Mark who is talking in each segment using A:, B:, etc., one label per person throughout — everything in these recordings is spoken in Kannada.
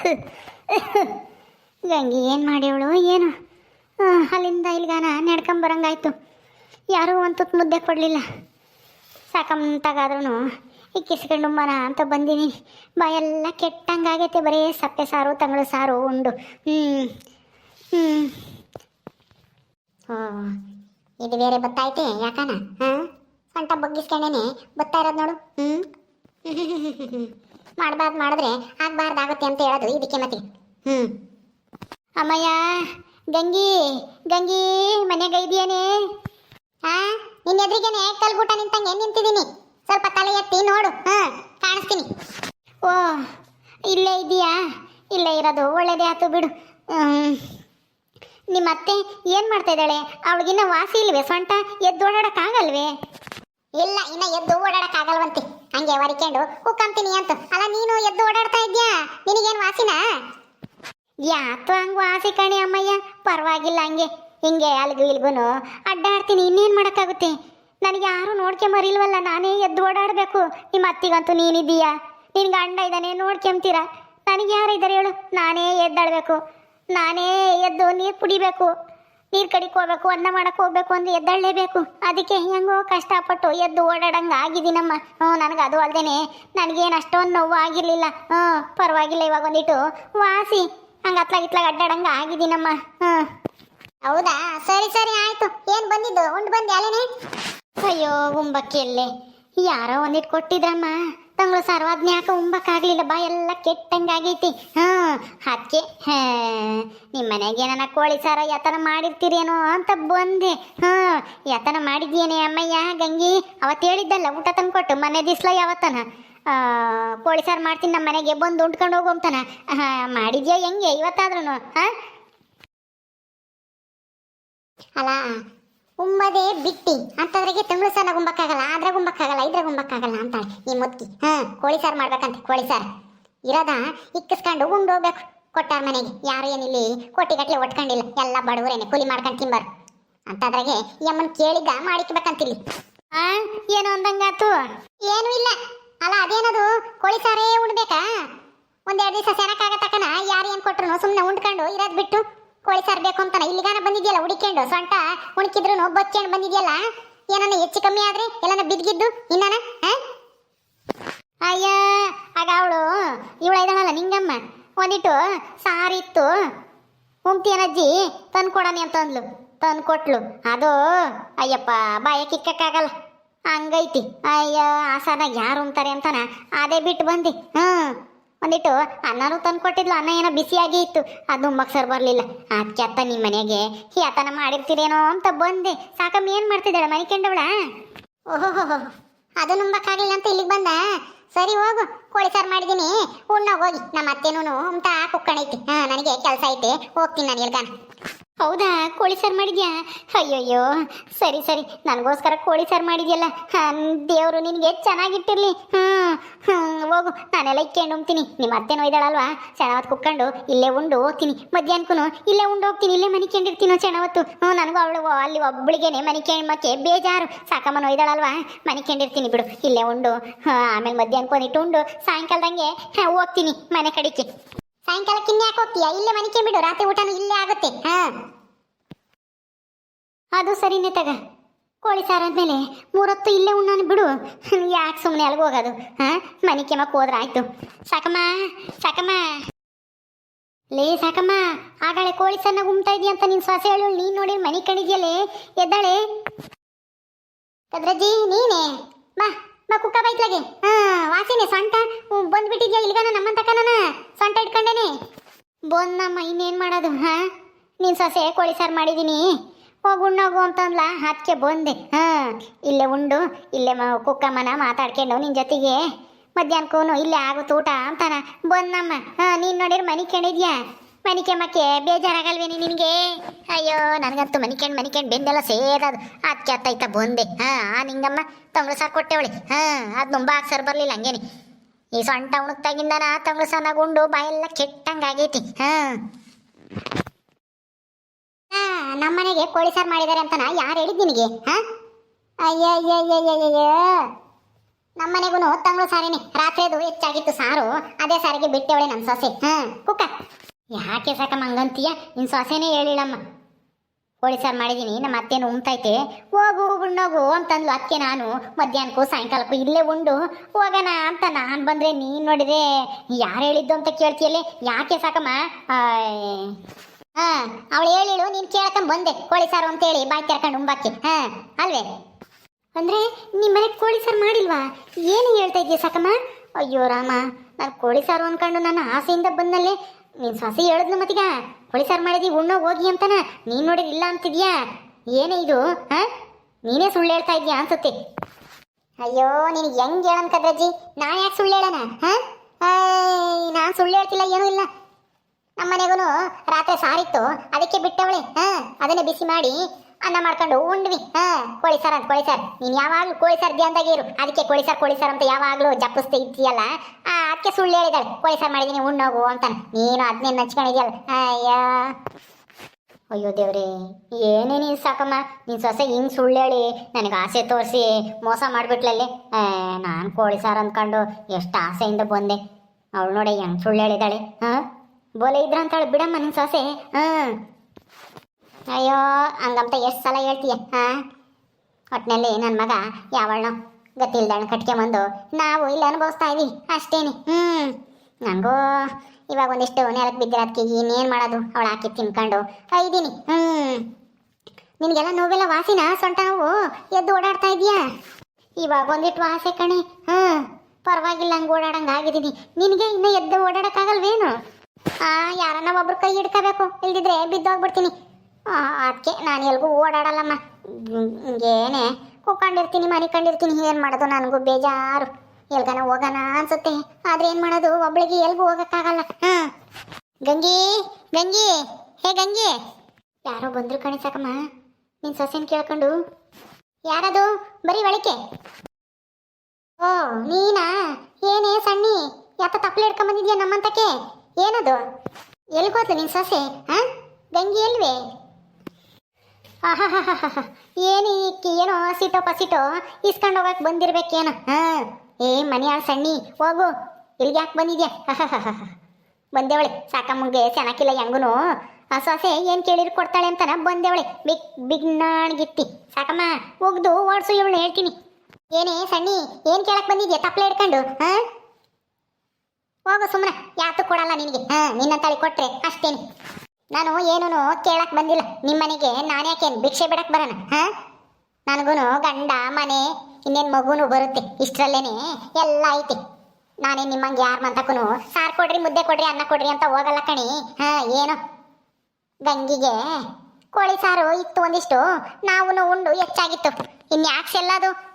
A: ಗಂಗಿ ಏನು ಮಾಡ್ಯವಳು? ಏನು? ಅಲ್ಲಿಂದ ಇಲ್ಗಾನ ನಡ್ಕೊಂಬರಂಗಾಯ್ತು ಯಾರೂ ಒಂದು ತುತ್ತು ಮುದ್ದೆ ಕೊಡಲಿಲ್ಲ. ಸಾಕಂತಾಗಾದ್ರೂ ಇಕ್ಕಿಸ್ಕೊಂಡು ಮನ ಅಂತ ಬಂದೀನಿ. ಬಾಯೆಲ್ಲ ಕೆಟ್ಟಂಗಾಗೈತೆ, ಬರೀ ಸಪ್ಪೆ ಸಾರು, ತಂಗಳು ಸಾರು, ಉಂಡು. ಹ್ಞೂ ಹ್ಞೂ ಓ ಇದು ಬೇರೆ ಬತ್ತಾಯ್ತೆ, ಯಾಕನ? ಹಾಂ? ಸೊಂಟ ಬಗ್ಗಿಸ್ಕೊಂಡೇನೆ, ಬತ್ತಾ ಇರೋದು ನೋಡು. ಹ್ಞೂ ಮಾಡಬಾರ್ದು ಮಾಡಿದ್ರೆ ಆಗಬಾರ್ದಾಗುತ್ತೆ ಅಂತ ಹೇಳೋದು. ಇದಕ್ಕೆ ಮತ್ತೆ. ಹ್ಞೂ ಅಮ್ಮಯ್ಯ, ಗಂಗಿ ಗಂಗಿ, ಮನೆಗೆ ಇದೆಯೇನೆ? ಹಾ ನಿನ್ನ ಎದುರಿಗೇನೆ ಕಲ್ಗೂಟ ನಿಂತಂಗೆ ನಿಂತಿದ್ದೀನಿ. ಸ್ವಲ್ಪ ತಲೆ ಎತ್ತಿ ನೋಡು. ಹಾ, ಕಾಣಿಸ್ತೀನಿ. ಓ, ಇಲ್ಲೇ ಇದೆಯಾ? ಇಲ್ಲೇ ಇರೋದು. ಒಳ್ಳೇದೇ ಆಯ್ತು ಬಿಡು. ನಿಮ್ಮ ಅತ್ತೆ ಏನು ಮಾಡ್ತಾ ಇದ್ದಾಳೆ? ಅವಳಿಗಿನ್ನ ವಾಸಿ ಇಲ್ವೇ? ಸೊಂಟ ಎದ್ದು ಓಡಾಡೋಕ್ಕಾಗಲ್ವೇ? ಇಲ್ಲ, ಇನ್ನ ಎದ್ದು ಓಡಾಡಕ್ಕಾಗಲ್ವಂತೆ. ಹಂಗೆ ಒರಿಕೊಂಡು ಉಕ್ಕಂತೀನಿ ಅಂತ. ಅಲ್ಲ, ನೀನು ಎದ್ದು ಓಡಾಡ್ತಾ ಇದ್ಯಾ? ನಿನಗೇನು ವಾಸಿನಾ? ಯಾತು ಹಂಗ ವಾಸಿ ಕಣಿ ಅಮ್ಮಯ್ಯ? ಪರವಾಗಿಲ್ಲ ಹಂಗೆ. ಹಿಂಗೆ ಅಲ್ಗೂ ಇಲ್ಗೂ ಅಡ್ಡಾಡ್ತೀನಿ. ಇನ್ನೇನ್ ಮಾಡೋಕ್ಕಾಗುತ್ತೆ? ನನಗೆ ಯಾರು ನೋಡ್ಕೊಂಬರಿಲ್ವಲ್ಲ ನಾನೇ ಎದ್ದು ಓಡಾಡಬೇಕು. ನಿಮ್ಮ ಅತ್ತಿಗಂತೂ ನೀನಿದ್ದೀಯಾ? ನಿನ್ನ ಗಂಡ ಇದ್ದಾನೆ ನೋಡ್ಕೊಂತೀರಾ ನನಗೆ ಯಾರು ಇದ್ದಾರೆ ಹೇಳು? ನಾನೇ ಎದ್ದಾಡಬೇಕು ನಾನೇ ಎದ್ದು ನೀರು ಕುಡಿಬೇಕು. ನೀರು ಕಡಿಕ್ ಹೋಗ್ಬೇಕು, ಅನ್ನ ಮಾಡಕ್ ಹೋಗ್ಬೇಕು ಅಂದ್ರೆ ಎದ್ದಳ್ಳೇಬೇಕು ಅದಕ್ಕೆ ಹೆಂಗೋ ಕಷ್ಟಪಟ್ಟು ಎದ್ದು ಓಡಾಡಂಗ ಆಗಿದ್ದೀನಮ್ಮ. ಹ್ಞೂ, ನನಗೆ ಅದು ಅಲ್ದೇನೆ. ನನಗೇನು ಅಷ್ಟೊಂದು ನೋವು ಆಗಿರಲಿಲ್ಲ. ಹ್ಞೂ, ಪರವಾಗಿಲ್ಲ ಇವಾಗ ಒಂದಿಟ್ಟು. ವಾಸಿ, ಹಂಗೆ ಅತ್ಲಾಗ ಇತ್ಲಾಗ ಅಡ್ಡಾಡಂಗ ಆಗಿದ್ದೀನಮ್ಮ. ಹ್ಞೂ. ಹೌದಾ? ಸರಿ ಸರಿ, ಆಯ್ತು. ಏನು ಬಂದಿದ್ದು? ಉಂಡು ಬಂದೆ ಅಲ್ಲೇನೆ ಅಯ್ಯೋ ಉಂಬಕ್ಕೆಲ್ಲೇ ಯಾರೋ ಒಂದಿಟ್ಟು ಕೊಟ್ಟಿದ್ರಮ್ಮ. ತಂಗಳು ಸರ್ವಾದ್ನ ಯಾಕೆ ಉಂಬಕ್ಕಾಗ್ಲಿಲ್ಲ. ಬಾ, ಎಲ್ಲ ಕೆಟ್ಟಂಗಾಗೈತಿ. ಹಾ ಅದಕ್ಕೆ ನಿಮ್ಮ ಮನೆಗೆ ನನ್ನ ಕೋಳಿ ಸಾರ ಯತನ ಮಾಡಿರ್ತೀರೇನೋ ಅಂತ ಬಂದೆ. ಹಾ, ಯತನ ಮಾಡಿದ್ಯೇನೆ ಅಮ್ಮಯ್ಯ, ಗಂಗಿ. ಅವತ್ತು ಹೇಳಿದ್ದಲ್ಲ, ಊಟ ತಂದ್ಕೊಟ್ಟು, ಮನೆ ದಿಸ್ಲ ಯಾವತ್ತನ? ಕೋಳಿ ಸಾರು ಮಾಡ್ತೀನಿ, ನಮ್ಮ ಮನೆಗೆ ಬಂದು ಉಂಡ್ಕೊಂಡು ಹೋಗೋಂತಾನ ಹಾಂ, ಮಾಡಿದ್ಯಾ ಹೆಂಗೆ ಇವತ್ತಾದ್ರೂ ಹಾ? ಅಲ್ಲ ಉಮ್ಮದೆ ಬಿಟ್ಟಿ. ಅಂತದ್ರಿಗೆ ತಿಂಗಳು ಸಾಲ ಗುಂಬಕ್ಕಾಗಲ್ಲ, ಆದ್ರೆ ಗುಂಬಕ್ಕಾಗಲ್ಲ, ಇದ್ರ ಗುಂಬಕ್ಕಾಗಲ್ಲ ಅಂತಾಳೆ ಈ ಮುತ್ತಿ ಹಾ, ಕೋಳಿ ಸಾರು ಮಾಡ್ಬೇಕಂತ, ಕೋಳಿ ಸಾರು. ಇರೋದ? ಇಕ್ಕಿಸ್ಕೊಂಡು ಉಂಡು ಹೋಗ್ಬೇಕು ಕೊಟ್ಟಾರ ಮನೆಗೆ. ಯಾರು ಏನಿಲ್ಲಿ ಕೋಟಿಗಟ್ಟಲೆ ಒಟ್ಕೊಂಡಿಲ್ಲ. ಎಲ್ಲ ಬಡವರೇನೆ, ಕೂಲಿ ಮಾಡ್ಕೊಂಡು ತಿಂಬಾರು. ಅಂತದ್ರಾಗೆ ಈ ಅಮ್ಮನ್ ಕೇಳಿದ್ದ ಮಾಡಿಕ್ಬೇಕಂತಿಲ್ಲಿ. ಆ, ಏನು ಅಂದಂಗಾತು ಏನು ಇಲ್ಲ. ಅಲ್ಲ, ಅದೇನದು? ಕೋಳಿ ಸಾರೇ ಉಣ್ಬೇಕಾ? ಒಂದೆರಡು ದಿವಸ ತಕನ ಯಾರು ಏನು ಕೊಟ್ರು ಸುಮ್ಮನೆ ಉಂಡ್ಕೊಂಡು ಇರೋದು ಬಿಟ್ಟು ಕೋಳಿ ಸಾರು ಬೇಕು ಇಲ್ಲಿಗಾನ ಸೊಂಟ ಉಣ್ಕಿದ್ರು ಬಚ್ಕೊಂಡು ಬಂದಿದ್ಯಲ್ಲ? ಏನನ್ನ ಹೆಚ್ಚು ಕಮ್ಮಿ ಆದ್ರೆ? ಎಲ್ಲನ ಬಿದ್ದಿದ್ದು ಇನ್ನನ ಅಯ್ಯ, ಆಗ ಅವಳು, ಇವಳ ಇದ್ದಾಳಲ್ಲ ನಿಂಗಮ್ಮ, ಒಂದಿಟ್ಟು ಸಾರಿತ್ತು ಉಮ್ತಿಯನಜ್ಜಿ ತಂದು ಕೊಡನಿ ಅಂತ ಅಂದ್ಲು ತಂದು ಕೊಟ್ಲು ಅದು, ಅಯ್ಯಪ್ಪ, ಬಾಯ ಕಿಕ್ಕಕ್ಕಾಗಲ್ಲ ಹಂಗೈತಿ. ಅಯ್ಯ ಆ ಸಾರ್ನಾಗ ಯಾರು ಉಣ್ತಾರೆ ಅಂತಾನ? ಅದೇ ಬಿಟ್ಟು ಬಂದಿ. ಹ್ಞೂ ಒಂದಿಟ್ಟು ಅನ್ನನೂ ತಂದು ಕೊಟ್ಟಿದ್ಲು ಅನ್ನ ಏನೋ ಬಿಸಿಯಾಗಿ ಇತ್ತು. ಅದು ಸರ್ ಬರಲಿಲ್ಲ. ಅದಕ್ಕೆ ಅತ್ತ ನಿಮ್ಮ ಮನೆಗೆ ಯಾತನ ಮಾಡಿರ್ತೀರೇನೋ ಅಂತ ಬಂದೆ. ಸಾಕಮ್ಮ, ಏನು ಮಾಡ್ತಿದ್ದಾಳೆ? ಮನೆ ಕೆಂಡವಳ? ಓಹೋ ಅದು ನಂಬಕ್ಕಾಗಲಿಲ್ಲ ಅಂತ ಇಲ್ಲಿಗೆ ಬಂದ? ಸರಿ ಹೋಗು. ಕೋಳಿ ಸಾರು ಮಾಡಿದ್ದೀನಿ. ಉಣ್ಣ ಹೋಗಿ. ನಮ್ಮ ಅತ್ತೆನೂ ಅಂತ ಕುಕ್ಕಣೈತಿ. ಹಾ, ನನಗೆ ಕೆಲಸ ಐತೆ. ಹೋಗ್ತೀನಿ ನಾನು ಎಲ್ಗಾನ ಹೌದಾ? ಕೋಳಿ ಸಾರು ಮಾಡಿದ್ಯಾ? ಅಯ್ಯಯ್ಯೋ, ಸರಿ ಸರಿ. ನನಗೋಸ್ಕರ ಕೋಳಿ ಸಾರು ಮಾಡಿದ್ಯಲ್ಲ. ದೇವರು ನಿನಗೆ ಚೆನ್ನಾಗಿಟ್ಟಿರಲಿ. ಹ್ಞೂ ಹ್ಞೂ ಹೋಗು. ನಾನೆಲ್ಲ ಇಕ್ಕೊಂಡು ಹೋಗ್ತೀನಿ ನಿಮ್ಮ ಅತ್ತೆನೂ ಇದ್ದಾಳಲ್ವಾ ಚೆನ್ನಾವತ್ತು ಕುಕ್ಕೊಂಡು ಇಲ್ಲೇ ಉಂಡು, ಹೋಗ್ತೀನಿ. ಮಧ್ಯಾಹ್ನಕ್ಕೂ ಇಲ್ಲೇ ಉಂಡು, ಹೋಗ್ತೀನಿ. ಇಲ್ಲೇ ಮನಿಕೊಂಡಿರ್ತೀನೋ ಚೆನ್ನಾವತ್ತು ಹ್ಞೂ ನನಗೂ ಅವಳು ಅಲ್ಲಿ ಒಬ್ಬಳಿಗೇನೆ ಮನೆ ಮಕ್ಕೆ ಬೇಜಾರು. ಸಾಕಮ್ಮನ ಮನೆ ಕೇಂದಿರ್ತೀನಿ ಬಿಡು. ಇಲ್ಲೇ ಉಂಡು. ಹಾಂ ಆಮೇಲೆ ಮಧ್ಯಾಹ್ನಕ್ಕೆ ಒಂದಿಟ್ಟು ಉಂಡು. ಸಾಯಂಕಾಲದಂಗೆ ಹೋಗ್ತೀನಿ ಮನೆ ಕಡೆಗೆ. ಸಾಯಂಕಾಲಕ್ಕೆ ಇನ್ಯಾಕೆ ಹೋಗ್ತೀಯಾ? ಇಲ್ಲೇ ಮನಿಕೆ ಬಿಡು. ರಾತ್ರಿ ಊಟನೂ ಇಲ್ಲೇ ಆಗುತ್ತೆ. ಹಾ. ಅದು ಸರಿನೇ ತಗ ಕೋಳಿ ಸಾರು ಅಂದಮೇಲೆ ಮೂರೊತ್ತು ಇಲ್ಲೇ ಉಣ್ಣಾನು ಬಿಡು. ಯಾಕೆ ಸುಮ್ಮನೆ ಅಲ್ಲಿಗೆ ಹೋಗೋದು? ಹಾಂ? ಮನೆ ಕೆಮ್ಮಕ್ಕೆ ಹೋದ್ರೆ ಆಯ್ತು. ಸಾಕಮ್ಮ ಸಾಕಮ್ಮ. ಲೇ ಸಾಕಮ್ಮ, ಆಗಳೆ ಕೋಳಿ ಸಣ್ಣ ಗುಮ್ತಾ ಇದೀಯ ಅಂತ ನಿನ್ ಸೊಸೆ ಹೇಳು. ನೀನು ನೋಡಿ ಮನೆ ಕಣಿದ್ಯಲ್ಲೇ ಎದ್ದಾಳೆ? ಕದ್ರಜ್ಜಿ ನೀನೇ? ಬಾ. ಬಾ ಕುಕ್ಕ ಬೈತ್ಲಾಗೆ. ಹಾ, ವಾಸಿನೇ, ಸೊಂಟ. ಬಂದ್ಬಿಟ್ಟಿದ್ಯಾ ಇಲ್ಗಾನ ನಮ್ಮನ್ ತಕನ ಸೊಂಟ ಇಟ್ಕೊಂಡೇನೆ. ಬಂದಮ್ಮ ಇನ್ನೇನು ಮಾಡೋದು, ಹಾ? ನೀನ್ ಸೊಸೆ ಕೋಳಿ ಸಾರು ಮಾಡಿದ್ದೀನಿ ಹೋಗಿ ಉಣ್ಣೋಗು ಅಂತಂದ್ಲ ಅದಕ್ಕೆ ಬಂದೆ, ಹಾ? ಇಲ್ಲೇ ಉಂಡು, ಇಲ್ಲೇ ಕುಕ್ಕಮ್ಮನ ಮಾತಾಡ್ಕೊಂಡು ನಿನ್ನ ಜೊತೆಗೆ. ಮಧ್ಯಾಹ್ನಕ್ಕೂನು ಇಲ್ಲೇ ಆಗುತ್ತೆ ಊಟ ಅಂತಾನ. ಬಂದಮ್ಮ ಹಾ, ನೀನ್ ನೋಡಿರ ಮನಿ ಕೇಳಿದ್ಯಾ ಮನಿ ಮಕ್ಕೆ ಬೇಜಾರಾಗಲ್ವೇನಿ ನಿನಗೆ? ಅಯ್ಯೋ, ನನಗಂತೂ ಮನಿಕೆಂಡು ಮನಿಕೆಂಡ್ ಬೆಂದೆಲ್ಲ ಸೇದದು. ಅದಕ್ಕೆ ಅತ್ತೈತ ಬಂದೆ. ಹಾ, ಆ ನಿಂಗಮ್ಮ ತಂಗಳು ಸಾರು ಕೊಟ್ಟೆವಳಿ. ಹಾ, ಅದು ನುಂಬಾಕ್ ಸರ್ ಬರಲಿಲ್ಲ ಹಂಗೇನಿ. ಈ ಸೊಂಟ ಉಣಕ್ತಾಗಿಂದನ ತಂಗಳು ಸಾರ್ನಾಗ ಉಂಡು ಬಾಯೆಲ್ಲ ಕೆಟ್ಟಂಗಾಗೈತಿ ಹಾ. ಹಾ, ನಮ್ಮನೆಗೆ ಕೋಳಿ ಸಾರು ಮಾಡಿದ್ದಾರೆ ನಾ ಯಾರು ಹೇಳಿದ್ ನಿನಗೆ? ಹಾ? ಅಯ್ಯ ಅಯ್ಯ ಅಯ್ಯ ಅಯ್ಯ ಅಯ್ಯ ನಮ್ಮ ಮನೆಗೂ ತಂಗಳು ಸಾರಿನಿ. ರಾತ್ರಿ ಅದು ಹೆಚ್ಚಾಗಿತ್ತು ಸಾರು. ಅದೇ ಸಾರಿಗೆ ಬಿಟ್ಟೆವಳೆ ನನ್ನ ಸೊಸೆ. ಹಾ, ಕುಕ್ಕ. ಯಾಕೆ ಸಾಕಮ್ಮ ಹಂಗಂತೀಯ ನಿನ್ನ ಸೊಸೆನೇ ಹೇಳಿಲ್ಲಮ್ಮ. ಕೋಳಿ ಸಾರು ಮಾಡಿದ್ದೀನಿ ನಮ್ಮ ಅತ್ತೇನು ಉಣ್ತೈತೆ ಹೋಗು ಉಣ್ಣೋಗು ಅಂತಂದ್ಲು ಅದಕ್ಕೆ ನಾನು. ಮಧ್ಯಾಹ್ನಕ್ಕೂ ಸಾಯಂಕಾಲಕ್ಕೂ ಇಲ್ಲೇ ಉಂಡು. ಹೋಗೋಣ ಅಂತ ನಾನು ಬಂದರೆ ನೀನು ನೋಡಿದ್ರೆ ಯಾರು ಹೇಳಿದ್ದು ಅಂತ ಕೇಳ್ತೀಯಲ್ಲೇ? ಯಾಕೆ ಸಾಕಮ್ಮ? ಹಾ ಅವಳು ಹೇಳಿಳು, ನೀನು ಕೇಳ್ಕೊಂಡು ಬಂದೆ. ಕೋಳಿ ಸಾರು ಅಂತೇಳಿ ಬಾಯಿ ತೆರ್ಕೊಂಡು ಉಂಬಾಕಿ. ಹಾಂ ಅಲ್ವೇ? ಅಂದರೆ ನಿಮ್ಮ ಮನೆಗೆ ಕೋಳಿ ಸಾರು ಮಾಡಿಲ್ವಾ? ಏನು ಹೇಳ್ತಾ ಇದೀಯ ಸಾಕಮ್ಮ? ಅಯ್ಯೋ ರಾಮ, ನಾನು ಕೋಳಿ ಸಾರು ಅಂದ್ಕೊಂಡು ನನ್ನ ಆಸೆಯಿಂದ ಬಂದಲ್ಲೇ. ನೀನು ಸಸಿ ಹೇಳಿದ್ಲು ಮತ್ತೀಗ? ಕೋಳಿ ಸಾರು ಮಾಡಿದಿ, ಉಣ್ಣೋ, ಹೋಗಿ ಅಂತನ? ನೀನು ನೋಡಿದ್ರೆ ಇಲ್ಲ ಅಂತಿದ್ಯಾ? ಏನೇ ಇದು, ಹಾ? ನೀನೇ ಸುಳ್ಳು ಹೇಳ್ತಾ ಇದೀಯಾ ಅನ್ಸುತ್ತೆ. ಅಯ್ಯೋ, ನಿನಗೆ ಹೆಂಗ್ ಹೇಳನ್ ಕದ್ರಜ್ಜಿ? ನಾ ಯಾಕೆ ಸುಳ್ಳು ಹೇಳೋಣ ಹಾ? ನಾನು ಸುಳ್ಳು ಹೇಳ್ತಿಲ್ಲ, ಏನೂ ಇಲ್ಲ. ನಮ್ಮ ಮನೆಗೂ ರಾತ್ರಿ ಸಾರಿತ್ತು, ಅದಕ್ಕೆ ಬಿಟ್ಟವಳೆ, ಹಾ? ಅದನ್ನೇ ಬಿಸಿ ಮಾಡಿ ಅನ್ನ ಮಾಡ್ಕೊಂಡು ಉಂಡ್ವಿ. ಹಾ, ಕೋಳಿ ಸಾರ್ ಅಂತ, ಕೋಳಿ ಸಾರ್. ನೀನು ಯಾವಾಗಲೂ ಕೋಳಿ ಸಾರ್ ಧ್ಯಾನದಾಗೆ ಇರು. ಅದಕ್ಕೆ ಕೋಳಿ ಸಾರ್ ಕೋಳಿ ಸಾರ್ ಅಂತ ಯಾವಾಗಲೂ ಜಪ್ಪಿಸ್ತಾ ಇದ್ದೀಯಲ್ಲ? ಅದಕ್ಕೆ ಸುಳ್ಳು ಹೇಳಿದಾಳೆ. ಕೋಳಿ ಸಾರ್ ಮಾಡಿದೀನಿ ಉಣ್ಣೋಗು ಅಂತ ನೀನು ಅದನ್ನೇ ನಂಚ್ಕೊಂಡಿದ್ಯಲ್ಲ? ಅಯ್ಯ. ಅಯ್ಯೋ ದೇವ್ರಿ, ಏನೇ ನೀನು ಸಾಕಮ್ಮ. ನೀನು ಸೊಸೆ ಹಿಂಗೆ ಸುಳ್ಳು ಹೇಳಿ, ನನಗೆ ಆಸೆ ತೋರಿಸಿ ಮೋಸ ಮಾಡಿಬಿಟ್ಲಲ್ಲಿ. ನಾನು ಕೋಳಿ ಸಾರು ಅಂದ್ಕೊಂಡು ಎಷ್ಟು ಆಸೆಯಿಂದ ಬಂದೆ. ಅವಳು ನೋಡಿ ಹೆಂಗೆ ಸುಳ್ಳು ಹೇಳಿದಾಳೆ. ಹಾಂ? ಬೋಲೆ ಇದ್ರ ಅಂತಾಳೆ. ಬಿಡಮ್ಮ ನಿನ್ನ ಸೊಸೆ. ಹಾಂ. ಅಯ್ಯೋ, ಹಂಗಂತ ಎಷ್ಟು ಸಲ ಹೇಳ್ತೀಯ, ಹಾಂ? ಒಟ್ಟಿನಲ್ಲಿ ನನ್ನ ಮಗ ಯಾವಳನೋ ಕಟ್ಕೆ ಬಂದು ನಾವು ಇಲ್ಲಿ ಅನುಭವಿಸ್ತಾ ಇದೀವಿ, ಅಷ್ಟೇನೆ ಹ್ಞೂ ನನಗೂ ಇವಾಗ ಒಂದಿಷ್ಟು ನೆಲಕ್ಕೆ ಬಿದ್ದಿರೋದಕ್ಕೆ ಇನ್ನೇನು ಮಾಡೋದು? ಅವಳು ಹಾಕಿ ತಿನ್ಕೊಂಡು ಇದ್ದೀನಿ ಹ್ಞೂ ನಿನಗೆಲ್ಲ ನೋವೆಲ್ಲ ವಾಸಿನ, ಸೊಂಟ ನೋವು? ಎದ್ದು ಓಡಾಡ್ತಾ ಇದೀಯಾ ಇವಾಗ ಒಂದಿಟ್ಟು ವಾಸೆ ಕಣೆ ಹ್ಞೂ ಪರವಾಗಿಲ್ಲ, ಹಂಗೆ ಓಡಾಡಂಗೆ ಆಗಿದ್ದೀನಿ. ನಿನಗೆ ಇನ್ನೂ ಎದ್ದು ಓಡಾಡೋಕ್ಕಾಗಲ್ವೇನು? ಹಾಂ ಯಾರನ್ನ ಒಬ್ರು ಕೈ ಹಿಡ್ಕೋಬೇಕು, ಇಲ್ದಿದ್ರೆ ಬಿದ್ದೋಗ್ಬಿಡ್ತೀನಿ. ಅದಕ್ಕೆ ನಾನು ಎಲ್ಗೂ ಓಡಾಡಲ್ಲಮ್ಮ. ಏನೇ ಕೂಕೊಂಡಿರ್ತೀನಿ, ಮನಿಕೊಂಡಿರ್ತೀನಿ, ಏನು ಮಾಡೋದು ನನಗೂ ಬೇಜಾರು. ಎಲ್ಗನ ಹೋಗೋಣ ಅನ್ಸುತ್ತೆ. ಆದ್ರೆ ಏನು ಮಾಡೋದು, ಒಬ್ಳಿಗೆ ಎಲ್ಗೂ ಹೋಗೋಕ್ಕಾಗಲ್ಲ. ಹಾಂ. ಗಂಗಿ ಗಂಗಿ, ಹೇ ಗಂಗಿ. ಯಾರೋ ಬಂದರು ಕಣಿ ಸಾಕಮ್ಮ. ನಿನ್ನ ಸೊಸೆನ ಕೇಳ್ಕೊಂಡು. ಯಾರದು? ಬರೀ ಒಳಕೆ ಓ, ನೀನಾ? ಏನೇ ಸಣ್ಣಿ? ಯಾತ ತಪ್ಪಲೆ ಹಿಡ್ಕೊಂಡ್ ಬಂದಿದ್ಯಾ ನಮ್ಮಂತಕ್ಕೆ? ಏನದು? ಎಲ್ಗೋದ್ಲು ನಿನ್ನ ಸೊಸೆ? ಹಾಂ? ಗಂಗಿ ಎಲ್ವೇ. ಏನು ಈಕಿ ಏನೋ ಸಿಟೋ ಪಸಿಟೋ, ಇಸ್ಕೊಂಡು ಹೋಗಕ್ ಬಂದಿರ್ಬೇಕೇನು. ಹಾಂ. ಏ, ಮನೆಯಾಳ ಸಣ್ಣಿ, ಹೋಗು. ಇಲ್ಲಿಗೆ ಯಾಕೆ ಬಂದಿದ್ಯಾ. ಬಂದೇವಳೆ, ಸಾಕಮ್ಮಂಗೆ ಚೆನ್ನಾಗಿಲ್ಲ ಹೆಂಗೂ ಆ ಸೊಸೆ ಏನು ಕೇಳಿರು ಕೊಡ್ತಾಳೆ ಅಂತಾನ ಬಂದೇವಳೆ. ಬಿಗ್ ಬಿಗ್ ಬಿಗ್ನಾಣ್ಗಿತ್ತಿ ಸಾಕಮ್ಮ ಒಗ್ದು ಓಡಿಸು ಇವಳು ಹೇಳ್ತೀನಿ. ಏನೇ ಸಣ್ಣಿ, ಏನು ಕೇಳಕ್ ಬಂದಿದ್ಯಾ? ತಪ್ಪಲೆ ಹಿಡ್ಕೊಂಡು, ಹಾಂ? ಹೋಗು ಸುಮ್ಮನೆ ಯಾತು ಕೊಡಲ್ಲ ನಿನಗೆ. ಹಾಂ ನಿನ್ನ ತಾಳಿ ಕೊಟ್ಟರೆ ಅಷ್ಟೇನೆ. ನಾನು ಏನೂ ಕೇಳಕ್ಕೆ ಬಂದಿಲ್ಲ. ನಿಮ್ಮ ಮನೆಗೆ ನಿಮ್ಮನೆಗೆ ನಾನ್ಯಾಕೇನು ಭಿಕ್ಷೆ ಬಿಡಕ್ ಬರೋಣ ಹಾಂ? ನನಗೂನು ಗಂಡ, ಮನೆ, ಇನ್ನೇನು ಮಗುನು ಬರುತ್ತೆ. ಇಷ್ಟರಲ್ಲೇನೆ ಎಲ್ಲ ಐತಿ. ನಾನೇ ನಿಮ್ಮಂಗೆ ಯಾರ ಮಂತಕ್ಕೂ ಸಾರು ಕೊಡ್ರಿ, ಮುದ್ದೆ ಕೊಡ್ರಿ, ಅನ್ನ ಕೊಡ್ರಿ ಅಂತ ಹೋಗಲ್ಲ ಕಣಿ. ಹಾಂ, ಏನು? ಗಂಗಿಗೆ ಕೋಳಿ ಸಾರು ಇತ್ತು ಒಂದಿಷ್ಟು. ನಾವು ಉಂಡು, ಹೆಚ್ಚಾಗಿತ್ತು. ಇನ್ಯಾಕೆ ಸೆಲ್ಲದು?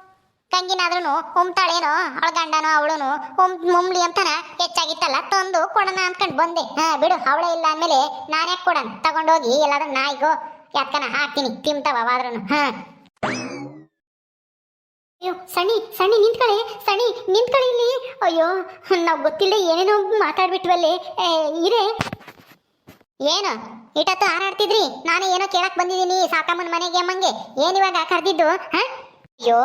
A: ಗಂಗಿನಾದ್ರೂ ಉಮ್ತಾಳೇನೋ, ಅವಳ ಗಂಡನೋ, ಅವಳುನು ಉಮ್ ಮುಮ್ಲಿ ಅಂತಾನ ಹೆಚ್ಚಾಗಿತ್ತಲ್ಲ, ತಂದು ಕೊಡೋಣ ಅಂದ್ಕೊಂಡು ಬಂದೆ. ಹಾ, ಬಿಡು, ಅವಳೇ ಇಲ್ಲ ಅಂದಮೇಲೆ ನಾನು ಯಾಕೆ ಕೊಡೋಣ? ತಗೊಂಡೋಗಿ ಎಲ್ಲಾದ್ರೂ ನಾಯಿಗೋ ಯಾಕನ ಹಾಕ್ತೀನಿ, ತಿಂತಾವ ಅವಾದ್ರೂ ಹಾ. ಅಯ್ಯೋ ಸಣಿ ಸಣಿ ನಿಂತ್ಕಳೆ ಸಣಿ ನಿಂತ್ಕಳೆ ಇಲ್ಲಿ. ಅಯ್ಯೋ, ನಾವು ಗೊತ್ತಿಲ್ಲ ಏನೇನೋ ಮಾತಾಡ್ಬಿಟ್ವಲ್ಲಿ. ಇರೇ. ಏನು? ಇಟತ್ತು ಹಾರಾಡ್ತಿದ್ರಿ? ನಾನು ಏನೋ ಕೇಳಕ್ ಬಂದಿದ್ದೀನಿ, ಸಾಕಮ್ಮನ ಮನೆಗೆ, ಅಮ್ಮಂಗೆ. ಏನ್ ಇವಾಗ ಕರೆದಿದ್ದು? ಹಾ? ಅಯ್ಯೋ,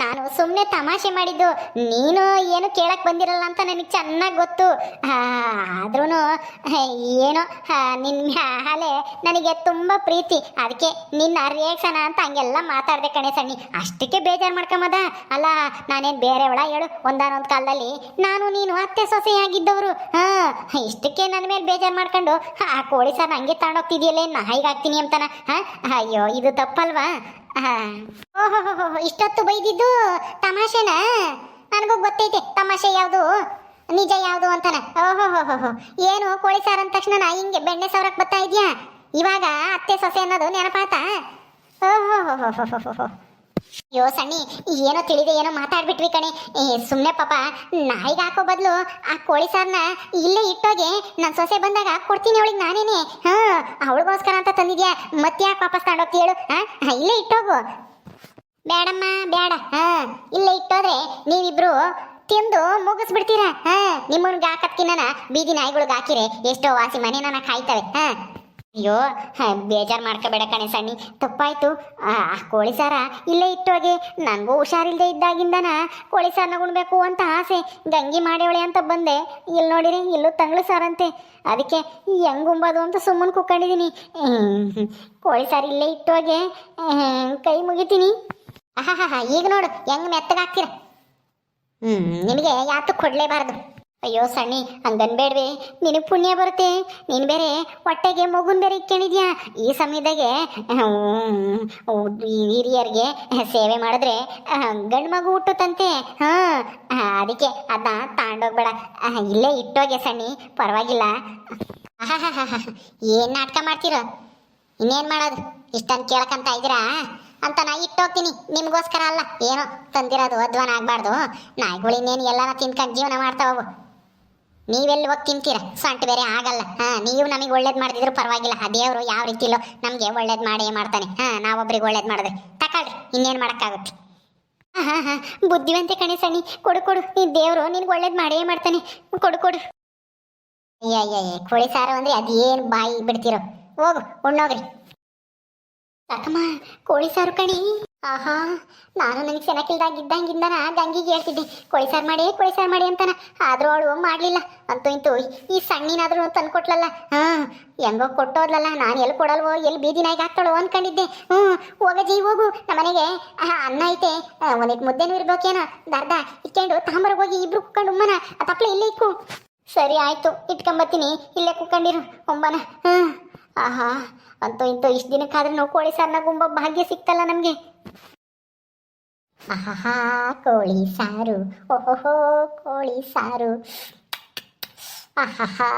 A: ನಾನು ಸುಮ್ಮನೆ ತಮಾಷೆ ಮಾಡಿದ್ದು. ನೀನು ಏನು ಕೇಳಕ್ ಬಂದಿರಲ್ಲ ಅಂತ ನನಗೆ ಚೆನ್ನಾಗಿ ಗೊತ್ತು. ಆದ್ರೂ ಏನೋ ನಿನ್ನ ಹಾಲೆ ನನಗೆ ತುಂಬ ಪ್ರೀತಿ. ಅದಕ್ಕೆ ನಿನ್ನ ರಿಯಾಕ್ಷನ್ ಅಂತ ಹಂಗೆಲ್ಲ ಮಾತಾಡ್ದೆ ಕಣೆ ಸಣ್ಣಿ. ಅಷ್ಟಕ್ಕೆ ಬೇಜಾರು ಮಾಡ್ಕೊಂಬದ ಅಲ್ಲ, ನಾನೇನು ಬೇರೆವಳ ಹೇಳು. ಒಂದಾನೊಂದು ಕಾಲದಲ್ಲಿ ನಾನು ನೀನು ಅತ್ತೆ ಸೊಸೆಯಾಗಿದ್ದವರು. ಹಾಂ, ಇಷ್ಟಕ್ಕೆ ನನ್ನ ಮೇಲೆ ಬೇಜಾರು ಮಾಡ್ಕೊಂಡು, ಆ ಕೋಳಿ ಸಾರ್ ಹಂಗೆ ತಗೊಂಡೋಗ್ತಿದ್ಯಲ್ಲ ನಾ ಹಾಕ್ತೀನಿ ಅಂತನ. ಹಾಂ, ಅಯ್ಯೋ, ಇದು ತಪ್ಪಲ್ವಾ? ಇಷ್ಟೊತ್ತು ಬೈದಿದ್ದು ತಮಾಷೆನ? ನನಗೂ ಗೊತ್ತೈತೆ, ತಮಾಷೆ ಯಾವುದು, ನಿಜ ಯಾವುದು ಅಂತಾನೆ. ಓಹೋ ಏನು ಕೋಳಿ ಸಾರು ಅಂದ ತಕ್ಷಣ ನಾ ಹಿಂಗೆ ಬೆಣ್ಣೆ ಸವರಕ್ಕೆ ಬರ್ತಾ ಇದೆಯಾ? ಇವಾಗ ಅತ್ತೆ ಸೊಸೆ ಅನ್ನೋದು ನೆನಪಾತ? ಓಹೋ ಅಯ್ಯೋ ಸಣ್ಣಿ, ಏನೋ ತಿಳಿದೆ, ಏನೋ ಮಾತಾಡ್ಬಿಟ್ವಿ ಕಣೆ. ಸುಮ್ಮನೆ ಪಾಪ, ನಾಯಿಗೆ ಹಾಕೋ ಬದಲು ಆ ಕೋಳಿ ಸಾರನ್ನ ಇಲ್ಲೇ ಇಟ್ಟೋಗೆ ನನ್ನ ಸೊಸೆ ಬಂದಾಗ ಕೊಡ್ತೀನಿ ಅವಳಿಗೆ ನಾನೇನೆ. ಹಾ, ಅವಳಿಗೋಸ್ಕರ ಅಂತ ತಂದಿದ್ಯಾ? ಮತ್ತೆ ಯಾಕೆ ವಾಪಸ್ ತಗೊಂಡೋಗ್ತಿ ಹೇಳು, ಹಾ? ಇಲ್ಲೇ ಇಟ್ಟೋಗು. ಬೇಡಮ್ಮ ಬೇಡ ಹಾ, ಇಲ್ಲೇ ಇಟ್ಟೋದ್ರೆ ನೀವಿಬ್ರು ತಿಂದು ಮುಗಿಸ್ಬಿಡ್ತೀರಾ? ಹಾ, ನಿಮ್ಮನ್ಗೆ ಹಾಕತ್ಕಿನ್ನ ಬೀದಿ ನಾಯಿಗಳಿಗೆ ಹಾಕಿರೆ ಎಷ್ಟೋ ವಾಸಿ ಮನೆನ ಕಾಯ್ತವೆ, ಹಾ? ಅಯ್ಯೋ ಬೇಜಾರು ಮಾಡ್ಕೋಬೇಡ ಕಣೆ ಸಣ್ಣಿ. ತಪ್ಪಾಯ್ತು. ಆ ಕೋಳಿ ಸಾರ ಇಲ್ಲೇ ಇಟ್ಟೋಗಿ ನನಗೂ ಹುಷಾರಿಲ್ಲದೆ ಇದ್ದಾಗಿಂದನ ಕೋಳಿ ಸಾರನ ಉಣ್ಬೇಕು ಅಂತ ಆಸೆ. ಗಂಗಿ ಮಾಡೇವಳೆ ಅಂತ ಬಂದೆ. ಇಲ್ಲಿ ನೋಡಿರಿ, ಇಲ್ಲೂ ತಂಗ್ಳು ಸಾರಂತೆ. ಅದಕ್ಕೆ ಹೆಂಗ್ ಉಂಬೋದು ಅಂತ ಸುಮ್ಮನೆ ಕುಕ್ಕೊಂಡಿದ್ದೀನಿ ಕೋಳಿ ಸಾರು ಇಲ್ಲೇ ಇಟ್ಟು ಹೋಗೆ. ಕೈ ಮುಗಿತೀನಿ. ಆಹಾ ಈಗ ನೋಡು, ಹೆಂಗ್ ಮೆತ್ತಗಾಗ್ತೀರ? ಹ್ಮ್, ನಿಮಗೆ ಯಾತು ಕೊಡ್ಲೇಬಾರ್ದು. ಅಯ್ಯೋ ಸಣ್ಣಿ ಹಂಗನ್ಬೇಡ್ವೆ ನಿನಗೆ ಪುಣ್ಯ ಬರುತ್ತೆ. ನೀನು ಬೇರೆ ಹೊಟ್ಟೆಗೆ ಮಗುನ್ ಬೇರೆ ಇಟ್ಕೊಂಡಿದ್ಯಾ? ಈ ಸಮಯದಾಗೆ ಹಿರಿಯರಿಗೆ ಸೇವೆ ಮಾಡಿದ್ರೆ ಗಂಡು ಮಗು ಹುಟ್ಟುತ್ತಂತೆ. ಹಾಂ, ಅದಕ್ಕೆ ಅದನ್ನ ತಾಂಡೋಗ್ಬೇಡ. ಇಲ್ಲೇ ಇಟ್ಟೋಗೆ ಸಣ್ಣಿ, ಪರವಾಗಿಲ್ಲ. ಏನು ಏನ್ ನಾಟಕ ಮಾಡ್ತೀರ? ಇನ್ನೇನ್ ಮಾಡೋದು? ಇಷ್ಟನ್ ಕೇಳಕಂತ ಇದ್ದೀರಾ? ಅಂತ ನಾ ಇಟ್ಟೋಗ್ತೀನಿ. ನಿಮಗೋಸ್ಕರ ಅಲ್ಲ, ಏನೋ ತಂದಿರೋದು, ಅಧ್ವಾನ ಆಗ್ಬಾರ್ದು. ನಾಯಿಗಳು ಇನ್ನೇನು ಎಲ್ಲಾನ ತಿನ್ಕೊಂಡು ಜೀವನ ಮಾಡ್ತಾವು ನೀವೆಲ್ಲಿ ಹೋಗಿ ತಿಂತೀರ? ಸಂಟ್ ಬೇರೆ ಆಗಲ್ಲ. ಹಾ, ನೀವು ನಮಗೆ ಒಳ್ಳೇದು ಮಾಡಿದ್ರು ಪರವಾಗಿಲ್ಲ. ಆ ದೇವರು ಯಾವ ರೀತಿಲೋ ನಮಗೆ ಒಳ್ಳೇದು ಮಾಡೇ ಮಾಡ್ತಾನೆ. ಹಾ, ನಾವೊಬ್ರಿಗೆ ಒಳ್ಳೇದ್ ಮಾಡಿದ್ರೆ. ತಕೊಳ್ರಿ, ಇನ್ನೇನ್ ಮಾಡೋಕ್ಕಾಗುತ್ತೆ? ಹಾ ಹಾ ಬುದ್ಧಿವಂತೆ ಕಣೆ ಸಣಿ ಕೊಡು ಕೊಡು. ಈ ದೇವರು ನಿನ್ಗೆ ಒಳ್ಳೇದ್ ಮಾಡೇ ಮಾಡ್ತಾನೆ. ಕೊಡು ಕೊಡು. ಅಯ್ಯ ಕೋಳಿ ಸಾರು ಅಂದ್ರೆ ಅದೇನ್ ಬಾಯಿ ಬಿಡ್ತಿರೋ ಹೋಗು ಉಣ್ಣೋಗ್ರಿ ಕೋಳಿ ಸಾರು ಕಣಿ ಆಹಾ ನಾನು ನನಗೆ ಸೆನಕಿಲ್ದಾಗಿದ್ದಂಗಿಂದನ ಗಂಗಿಗೆ ಹೇಳ್ತಿದ್ದೆ ಕೋಳಿ ಸಾರು ಮಾಡಿ ಕೋಳಿ ಸಾರು ಮಾಡಿ ಅಂತಾನ. ಆದರೂ ಅವಳು ಮಾಡಲಿಲ್ಲ. ಅಂತೂ ಇಂತು ಈ ಸಣ್ಣಿನಾದ್ರೂ ತಂದ್ಕೊಟ್ಲಲ್ಲ. ಹಾ ಹೆಂಗೋ ಕೊಟ್ಟೋದ್ಲಲ್ಲ ನಾನು ಎಲ್ಲಿ ಕೊಡಲ್ವೋ ಎಲ್ಲಿ ಬೀದಿ ನಾಯಿಗೆ ಹಾಕ್ತಾಳೋ ಅಂದ್ಕೊಂಡಿದ್ದೆ ಹ್ಞೂ ಹೋಗಜಿ ಹೋಗು. ನಮ್ಮನೆಗೆ ಆಹಾ, ಅನ್ನ ಐತೆ. ಒಂದಿಟ್ಟು ಮುದ್ದೆನೂ ಇರ್ಬೇಕೇನೋ. ದರ್ದ ಇಟ್ಕೊಂಡು ತಾಂಬರ ಹೋಗಿ ಇಬ್ರು ಕುಕ್ಕೊಂಡು ಉಮ್ಮನ. ಆ ತಪ್ಪಲೆ ಇಲ್ಲೇ ಇಕ್ಕು. ಸರಿ ಆಯಿತು ಇಟ್ಕೊಂಬತ್ತೀನಿ. ಇಲ್ಲೇ ಕುಕ್ಕೊಂಡಿರು ಉಮ್ಮನ. ಹ್ಞೂ. ಆಹಾ ಅಂತೂ ಇಂತೂ ಇಷ್ಟು ದಿನಕ್ಕಾದ್ರೂ ಕೋಳಿ ಸಾರನ್ನ ಗುಂಬ ಭಾಗ್ಯ ಸಿಕ್ತಲ್ಲ ನಮಗೆ. ಆಹಾ ಕೋಳಿ ಸಾರು. ಓಹೋ ಕೋಳಿ ಸಾರು. ಆಹಾ